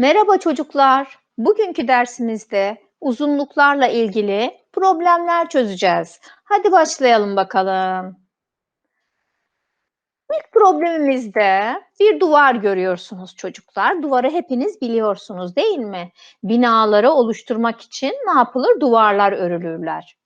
Merhaba çocuklar. Bugünkü dersimizde uzunluklarla ilgili problemler çözeceğiz. Hadi başlayalım bakalım. İlk problemimizde bir duvar görüyorsunuz çocuklar. Duvarı hepiniz biliyorsunuz değil mi? Binaları oluşturmak için ne yapılır? Duvarlar örülürler.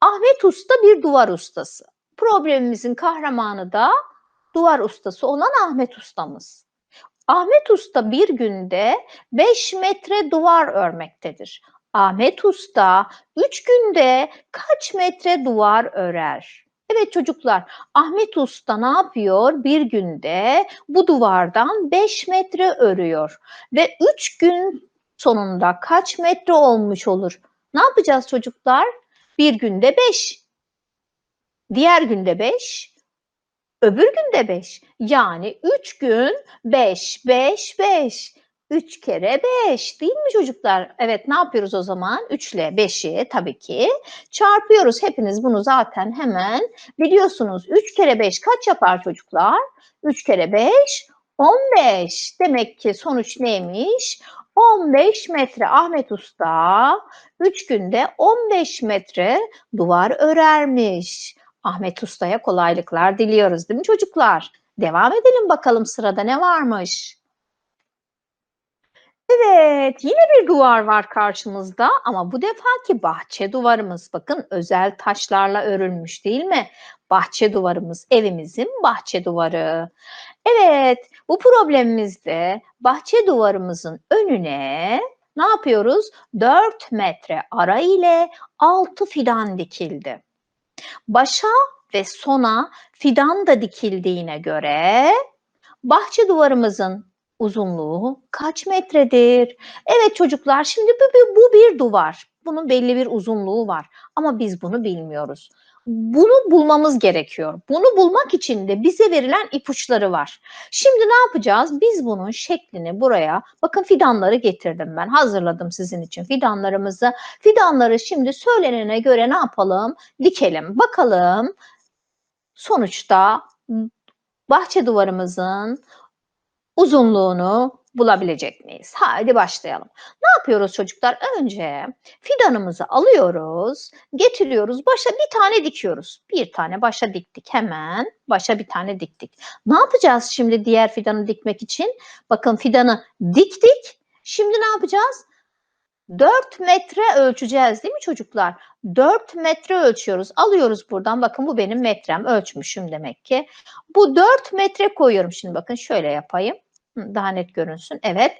Ahmet Usta bir duvar ustası. Problemimizin kahramanı da duvar ustası olan Ahmet Ustamız. Ahmet Usta bir günde 5 metre duvar örmektedir. Ahmet Usta 3 günde kaç metre duvar örer? Evet çocuklar, Ahmet Usta ne yapıyor? Bir günde bu duvardan 5 metre örüyor ve 3 gün sonunda kaç metre olmuş olur? Ne yapacağız çocuklar? Bir günde 5. Diğer günde 5, öbür günde 5. Yani 3 gün 5, 5, 5. 3 kere 5 değil mi çocuklar? Evet ne yapıyoruz o zaman? 3 ile 5'i tabii ki çarpıyoruz. Hepiniz bunu zaten hemen biliyorsunuz. 3 kere 5 kaç yapar çocuklar? 3 kere 5 15. Demek ki sonuç neymiş? 15 metre Ahmet Usta 3 günde 15 metre duvar örermiş. Ahmet Usta'ya kolaylıklar diliyoruz değil mi çocuklar? Devam edelim bakalım sırada ne varmış? Evet, yine bir duvar var karşımızda ama bu defaki bahçe duvarımız. Bakın özel taşlarla örülmüş değil mi? Bahçe duvarımız, evimizin bahçe duvarı. Evet, bu problemimizde bahçe duvarımızın önüne ne yapıyoruz? 4 metre ara ile 6 fidan dikildi. Başa ve sona fidan da dikildiğine göre bahçe duvarımızın uzunluğu kaç metredir? Evet çocuklar şimdi bu, bir duvar. Bunun belli bir uzunluğu var ama biz bunu bilmiyoruz. Bunu bulmamız gerekiyor. Bunu bulmak için de bize verilen ipuçları var. Şimdi ne yapacağız? Biz bunun şeklini buraya, bakın fidanları getirdim ben, hazırladım sizin için fidanlarımızı. Fidanları şimdi söylenene göre ne yapalım? Dikelim. Bakalım sonuçta bahçe duvarımızın uzunluğunu bulabilecek miyiz? Hadi başlayalım. Ne yapıyoruz çocuklar? Önce fidanımızı alıyoruz, getiriyoruz, başa bir tane dikiyoruz. Bir tane başa diktik hemen, başa bir tane diktik. Ne yapacağız şimdi diğer fidanı dikmek için? Bakın fidanı diktik. Şimdi ne yapacağız? 4 metre ölçeceğiz değil mi çocuklar? 4 metre ölçüyoruz. Alıyoruz buradan. Bakın bu benim metrem. Ölçmüşüm demek ki. Bu 4 metre koyuyorum. Şimdi bakın şöyle yapayım. Daha net görünsün. Evet.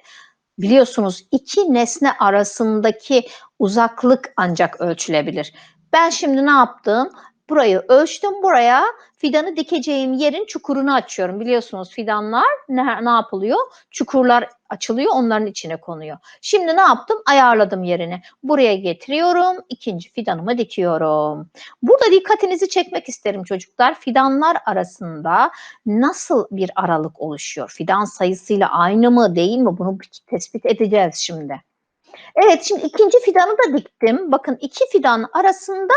Biliyorsunuz iki nesne arasındaki uzaklık ancak ölçülebilir. Ben şimdi ne yaptım? Burayı ölçtüm. Buraya fidanı dikeceğim yerin çukurunu açıyorum. Biliyorsunuz fidanlar ne, ne yapılıyor? Çukurlar açılıyor, onların içine konuyor. Şimdi ne yaptım? Ayarladım yerini. Buraya getiriyorum, ikinci fidanımı dikiyorum. Burada dikkatinizi çekmek isterim çocuklar. Fidanlar arasında nasıl bir aralık oluşuyor? Fidan sayısıyla aynı mı, değil mi? Bunu tespit edeceğiz şimdi. Evet, şimdi ikinci fidanı da diktim. Bakın iki fidan arasında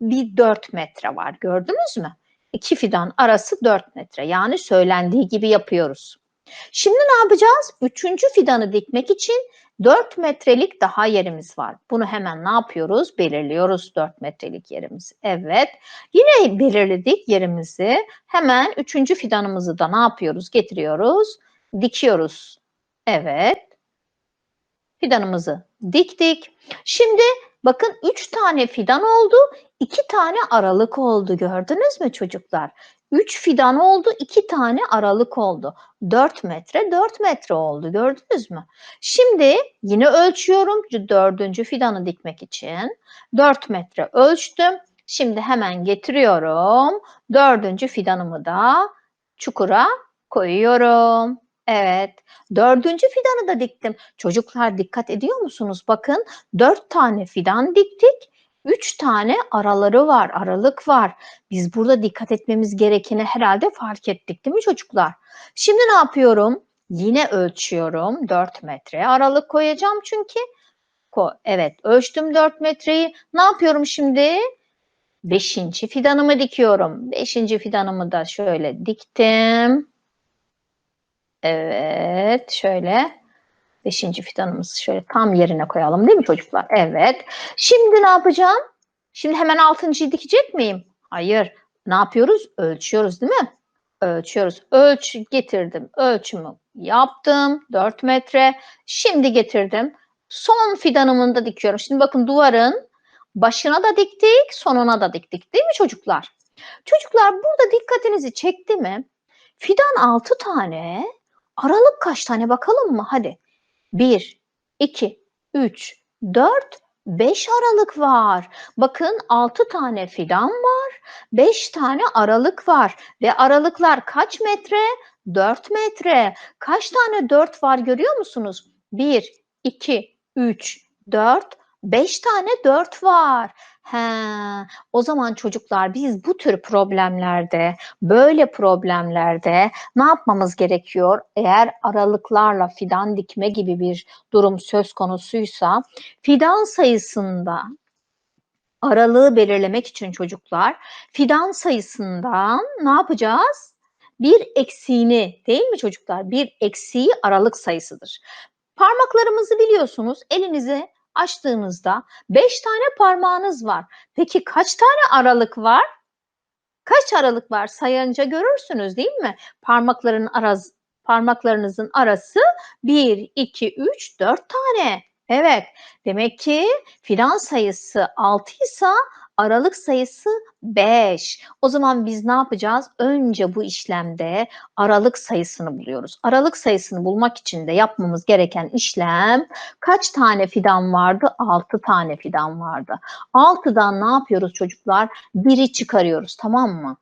bir 4 metre var. Gördünüz mü? İki fidan arası 4 metre. Yani söylendiği gibi yapıyoruz. Şimdi ne yapacağız? Üçüncü fidanı dikmek için 4 metrelik daha yerimiz var. Bunu hemen ne yapıyoruz? Belirliyoruz 4 metrelik yerimizi. Evet. Yine belirledik yerimizi. Hemen üçüncü fidanımızı da ne yapıyoruz? Getiriyoruz. Dikiyoruz. Evet. Fidanımızı diktik. Şimdi bakın 3 tane fidan oldu. 2 tane aralık oldu. Gördünüz mü çocuklar? 3 fidan oldu, 2 tane aralık oldu. 4 metre, 4 metre oldu. Gördünüz mü? Şimdi yine ölçüyorum. Dördüncü fidanı dikmek için. 4 metre ölçtüm. Şimdi hemen getiriyorum. Dördüncü fidanımı da çukura koyuyorum. Evet. Dördüncü fidanı da diktim. Çocuklar dikkat ediyor musunuz? Bakın dört tane fidan diktik. Üç tane araları var, aralık var. Biz burada dikkat etmemiz gerekeni herhalde fark ettik değil mi çocuklar? Şimdi ne yapıyorum? Yine ölçüyorum. 4 metre aralık koyacağım çünkü. Evet ölçtüm 4 metreyi. Ne yapıyorum şimdi? Beşinci fidanımı dikiyorum. Beşinci fidanımı da şöyle diktim. Evet şöyle. Beşinci fidanımızı şöyle tam yerine koyalım değil mi çocuklar? Evet. Şimdi ne yapacağım? Şimdi hemen altıncıyı dikecek miyim? Hayır. Ne yapıyoruz? Ölçüyoruz değil mi? Ölçüyoruz. Ölç getirdim. Ölçümü yaptım. 4 metre. Şimdi getirdim. Son fidanımını da dikiyorum. Şimdi bakın duvarın başına da diktik, sonuna da diktik değil mi çocuklar? Çocuklar burada dikkatinizi çekti mi? Fidan 6 tane. Aralık kaç tane bakalım mı? Hadi. 1, 2, 3, 4, 5 aralık var. Bakın 6 tane fidan var. 5 tane aralık var. Ve aralıklar kaç metre? 4 metre. Kaç tane 4 var görüyor musunuz? 1, 2, 3, 4, 5 tane 4 var. He, o zaman çocuklar biz bu tür problemlerde, böyle problemlerde ne yapmamız gerekiyor? Eğer aralıklarla fidan dikme gibi bir durum söz konusuysa fidan sayısında aralığı belirlemek için çocuklar fidan sayısından ne yapacağız? Bir eksiğini değil mi çocuklar? Bir eksiği aralık sayısıdır. Parmaklarımızı biliyorsunuz elinize açtığınızda 5 tane parmağınız var. Peki kaç tane aralık var? Kaç aralık var sayınca görürsünüz değil mi? Parmakların arası, parmaklarınızın arası 1, 2, 3, 4 tane. Evet. Demek ki fidan sayısı 6 ise aralık sayısı 5. O zaman biz ne yapacağız? Önce bu işlemde aralık sayısını buluyoruz. Aralık sayısını bulmak için de yapmamız gereken işlem kaç tane fidan vardı? 6 tane fidan vardı. 6'dan ne yapıyoruz çocuklar? 1'i çıkarıyoruz tamam mı?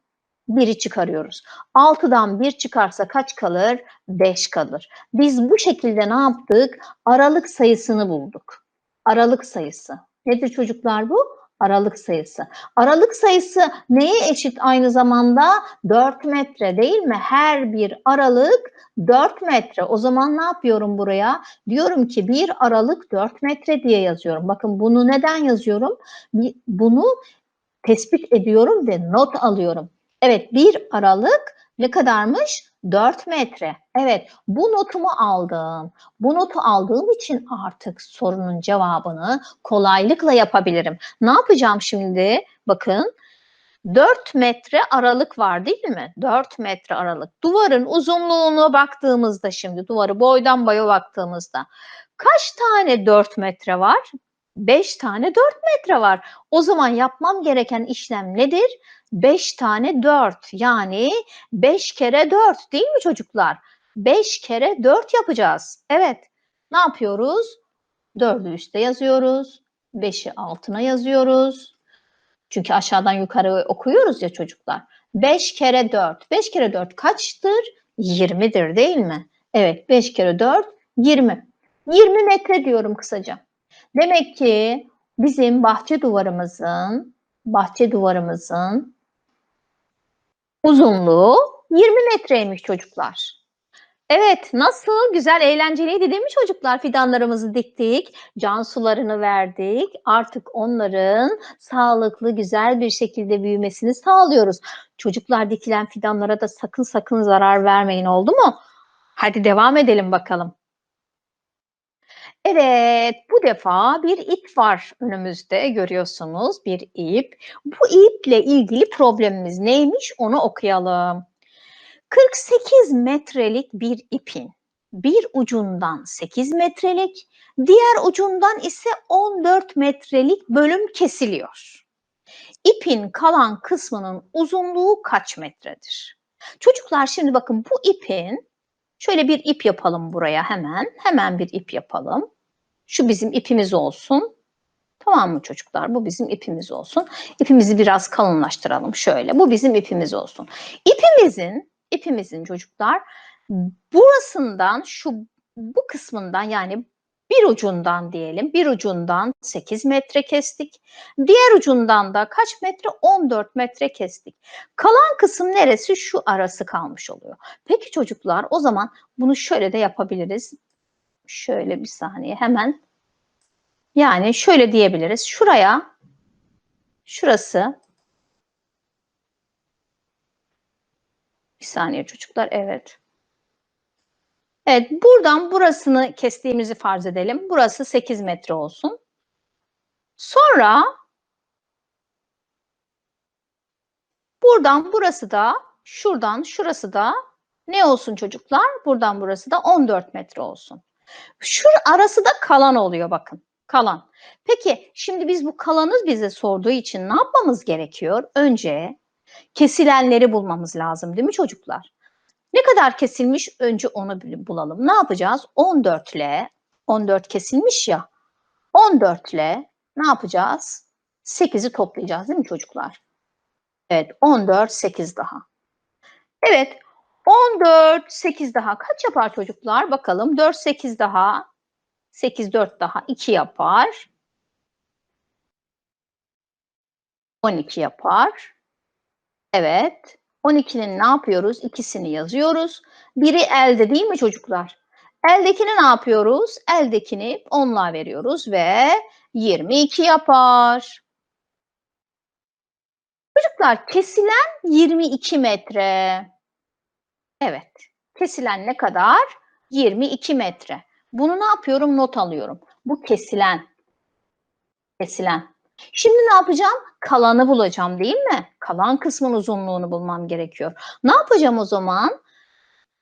1'i çıkarıyoruz. 6'dan 1 çıkarsa kaç kalır? 5 kalır. Biz bu şekilde ne yaptık? Aralık sayısını bulduk. Aralık sayısı. Nedir çocuklar bu? Aralık sayısı. Aralık sayısı neye eşit aynı zamanda? 4 metre değil mi? Her bir aralık 4 metre. O zaman ne yapıyorum buraya? Diyorum ki bir aralık 4 metre diye yazıyorum. Bakın bunu neden yazıyorum? Bunu tespit ediyorum ve not alıyorum. Evet bir aralık ne kadarmış? 4 metre. Evet bu notumu aldım. Bu notu aldığım için artık sorunun cevabını kolaylıkla yapabilirim. Ne yapacağım şimdi? Bakın 4 metre aralık var değil mi? 4 metre aralık. Duvarın uzunluğuna baktığımızda şimdi duvarı boydan boya baktığımızda kaç tane 4 metre var? 5 tane 4 metre var. O zaman yapmam gereken işlem nedir? 5 tane 4 yani 5 kere 4 değil mi çocuklar? 5 kere 4 yapacağız. Evet. Ne yapıyoruz? 4'ü üstte yazıyoruz. 5'i altına yazıyoruz. Çünkü aşağıdan yukarı okuyoruz ya çocuklar. 5 kere 4. 5 kere 4 kaçtır? 20'dir değil mi? Evet 5 kere 4 20. 20 metre diyorum kısaca. Demek ki bizim bahçe duvarımızın bahçe duvarımızın uzunluğu 20 metreymiş çocuklar. Evet, nasıl? Güzel, eğlenceliydi değil mi çocuklar? Fidanlarımızı diktik, can sularını verdik. Artık onların sağlıklı, güzel bir şekilde büyümesini sağlıyoruz. Çocuklar dikilen fidanlara da sakın sakın zarar vermeyin oldu mu? Hadi devam edelim bakalım. Evet, bu defa bir ip var önümüzde görüyorsunuz bir ip. Bu iple ilgili problemimiz neymiş onu okuyalım. 48 metrelik bir ipin bir ucundan 8 metrelik, diğer ucundan ise 14 metrelik bölüm kesiliyor. İpin kalan kısmının uzunluğu kaç metredir? Çocuklar şimdi bakın bu ipin şöyle bir ip yapalım buraya hemen. Hemen bir ip yapalım. Şu bizim ipimiz olsun. Tamam mı çocuklar? Bu bizim ipimiz olsun. İpimizi biraz kalınlaştıralım şöyle. Bu bizim ipimiz olsun. İpimizin, ipimizin çocuklar burasından şu bu kısmından yani bir ucundan diyelim, bir ucundan 8 metre kestik. Diğer ucundan da kaç metre? 14 metre kestik. Kalan kısım neresi? Şu arası kalmış oluyor. Peki çocuklar o zaman bunu şöyle de yapabiliriz. Şöyle bir saniye hemen. Yani şöyle diyebiliriz. Şuraya şurası bir saniye çocuklar evet. Evet, buradan burasını kestiğimizi farz edelim. Burası 8 metre olsun. Sonra buradan burası da, şuradan şurası da ne olsun çocuklar? Buradan burası da 14 metre olsun. Şu arası da kalan oluyor bakın. Kalan. Peki şimdi biz bu kalanı bize sorduğu için ne yapmamız gerekiyor? Önce kesilenleri bulmamız lazım değil mi çocuklar? Ne kadar kesilmiş önce onu bulalım. Ne yapacağız? 14 ile 14 kesilmiş ya. 14 ile ne yapacağız? 8'i toplayacağız değil mi çocuklar? Evet 14 8 daha. Evet 14 8 daha kaç yapar çocuklar? Bakalım 4 8 daha 8 4 daha 2 yapar. 12 yapar. Evet. 12'nin ne yapıyoruz? İkisini yazıyoruz. Biri elde değil mi çocuklar? Eldekini ne yapıyoruz? Eldekini onla veriyoruz ve 22 yapar. Çocuklar kesilen 22 metre. Evet. Kesilen ne kadar? 22 metre. Bunu ne yapıyorum? Not alıyorum. Bu kesilen. Kesilen. Şimdi ne yapacağım? Kalanı bulacağım değil mi? Kalan kısmın uzunluğunu bulmam gerekiyor. Ne yapacağım o zaman?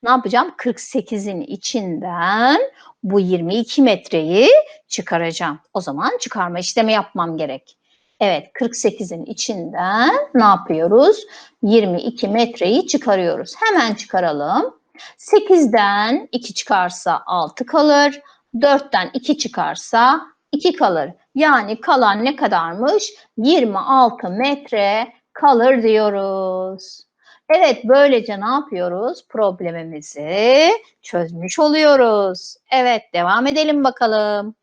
Ne yapacağım? 48'in içinden bu 22 metreyi çıkaracağım. O zaman çıkarma işlemi yapmam gerek. Evet 48'in içinden ne yapıyoruz? 22 metreyi çıkarıyoruz. Hemen çıkaralım. 8'den 2 çıkarsa 6 kalır. 4'ten 2 çıkarsa 2 kalır. Yani kalan ne kadarmış? 26 metre kalır diyoruz. Evet böylece ne yapıyoruz? Problemimizi çözmüş oluyoruz. Evet devam edelim bakalım.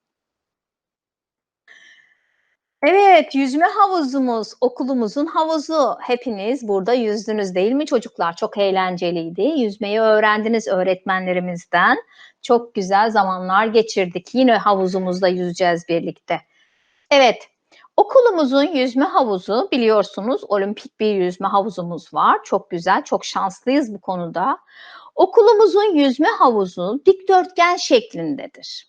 Evet, yüzme havuzumuz, okulumuzun havuzu. Hepiniz burada yüzdünüz değil mi çocuklar? Çok eğlenceliydi. Yüzmeyi öğrendiniz öğretmenlerimizden. Çok güzel zamanlar geçirdik. Yine havuzumuzda yüzeceğiz birlikte. Evet, okulumuzun yüzme havuzu biliyorsunuz olimpik bir yüzme havuzumuz var. Çok güzel, çok şanslıyız bu konuda. Okulumuzun yüzme havuzu dikdörtgen şeklindedir.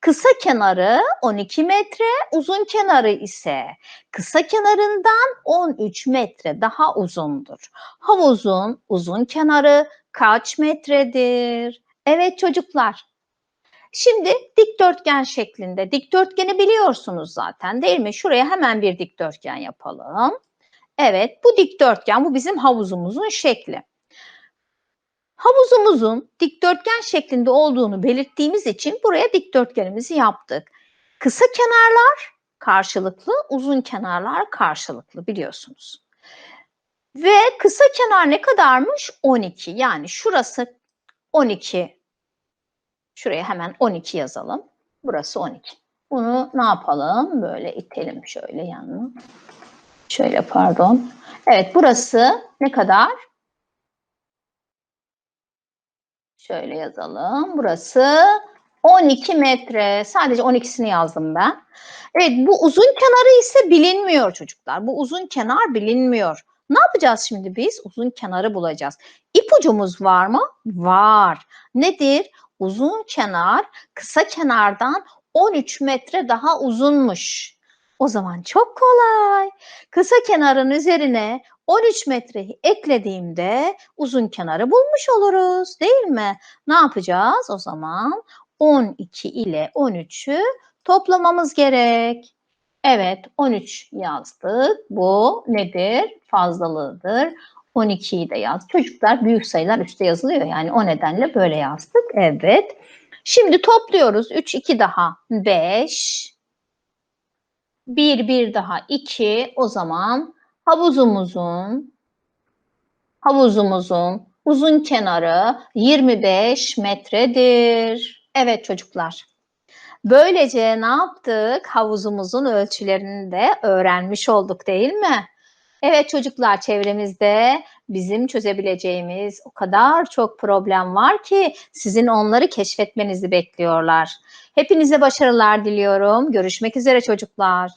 Kısa kenarı 12 metre, uzun kenarı ise kısa kenarından 13 metre daha uzundur. Havuzun uzun kenarı kaç metredir? Evet çocuklar. Şimdi dikdörtgen şeklinde. Dikdörtgeni biliyorsunuz zaten değil mi? Şuraya hemen bir dikdörtgen yapalım. Evet bu dikdörtgen bu bizim havuzumuzun şekli. Havuzumuzun dikdörtgen şeklinde olduğunu belirttiğimiz için buraya dikdörtgenimizi yaptık. Kısa kenarlar karşılıklı, uzun kenarlar karşılıklı biliyorsunuz. Ve kısa kenar ne kadarmış? 12. Yani şurası 12. Şuraya hemen 12 yazalım. Burası 12. Bunu ne yapalım? Böyle itelim şöyle yanına. Şöyle pardon. Evet burası ne kadar? Şöyle yazalım. Burası 12 metre. Sadece 12'sini yazdım ben. Evet bu uzun kenarı ise bilinmiyor çocuklar. Bu uzun kenar bilinmiyor. Ne yapacağız şimdi biz? Uzun kenarı bulacağız. İpucumuz var mı? Var. Nedir? Uzun kenar kısa kenardan 13 metre daha uzunmuş. O zaman çok kolay. Kısa kenarın üzerine 13 metreyi eklediğimde uzun kenarı bulmuş oluruz değil mi? Ne yapacağız o zaman? 12 ile 13'ü toplamamız gerek. Evet 13 yazdık. Bu nedir? Fazlalığıdır. 12'yi de yaz. Çocuklar büyük sayılar üstte yazılıyor. Yani o nedenle böyle yazdık. Evet. Şimdi topluyoruz. 3, 2 daha 5. 1, 1 daha 2. O zaman havuzumuzun havuzumuzun uzun kenarı 25 metredir. Evet çocuklar. Böylece ne yaptık? Havuzumuzun ölçülerini de öğrenmiş olduk değil mi? Evet çocuklar çevremizde bizim çözebileceğimiz o kadar çok problem var ki sizin onları keşfetmenizi bekliyorlar. Hepinize başarılar diliyorum. Görüşmek üzere çocuklar.